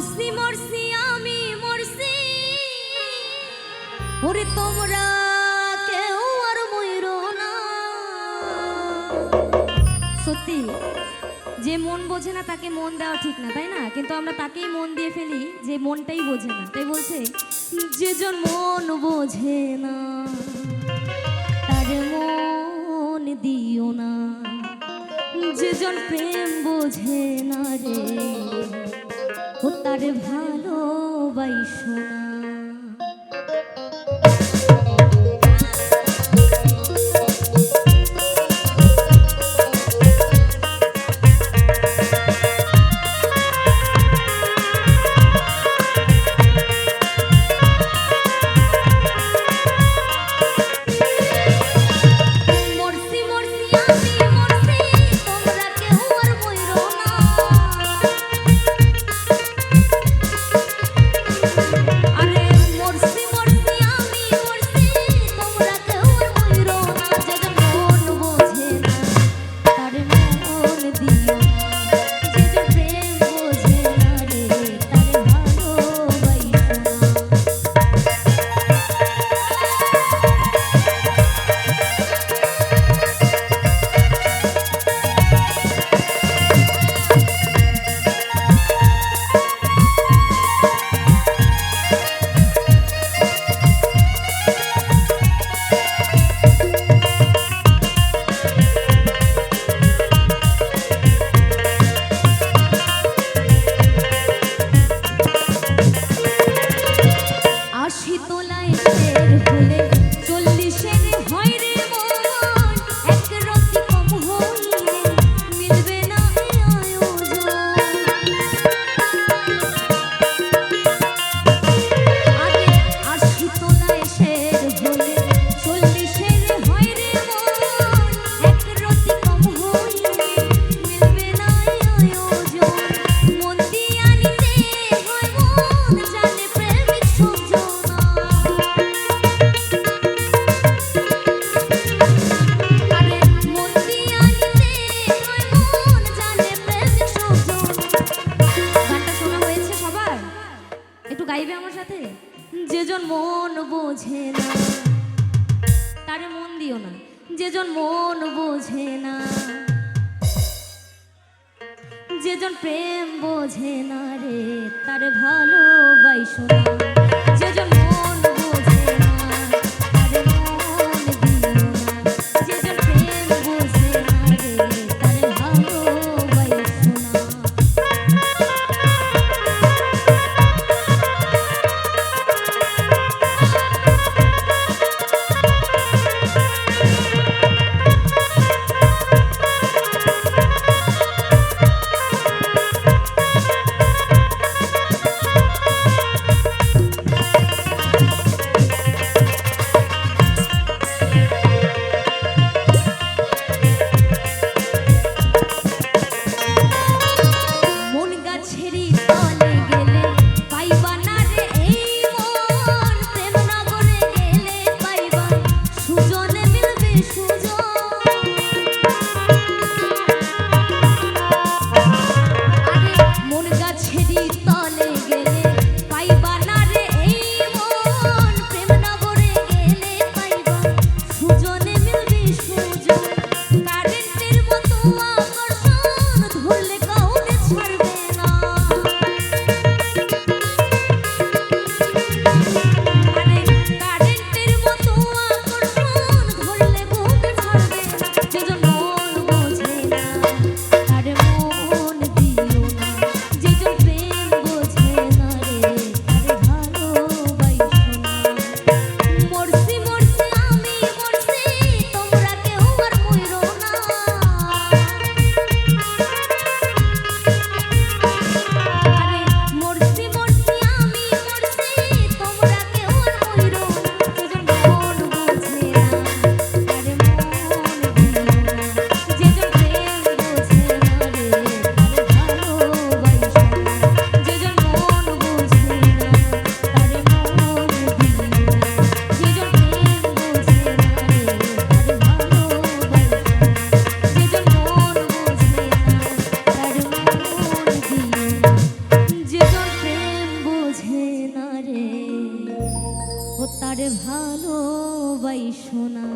মরছি মরছি, আমি মরছি। ওরে তোমরা কেউ আর ময়ূর না। সত্যি, যে মন বোঝে না, তাকে মন দেওয়া ঠিক না, তাই না? কিন্তু আমরা তাকেই মন দিয়ে ফেলি, যে মনটাই বোঝে না। তাই বলছে যেজন মন বোঝে না, তার মন দিও না। যেজন প্রেম বোঝে না রে ও তার ভালোবাসো। না যেজন মন বোঝে না, তারে মন দিও না। যেজন মন বোঝে না, যেজন প্রেম বোঝে না রে, তার ভালোবাসো না। ভালোবাইসো না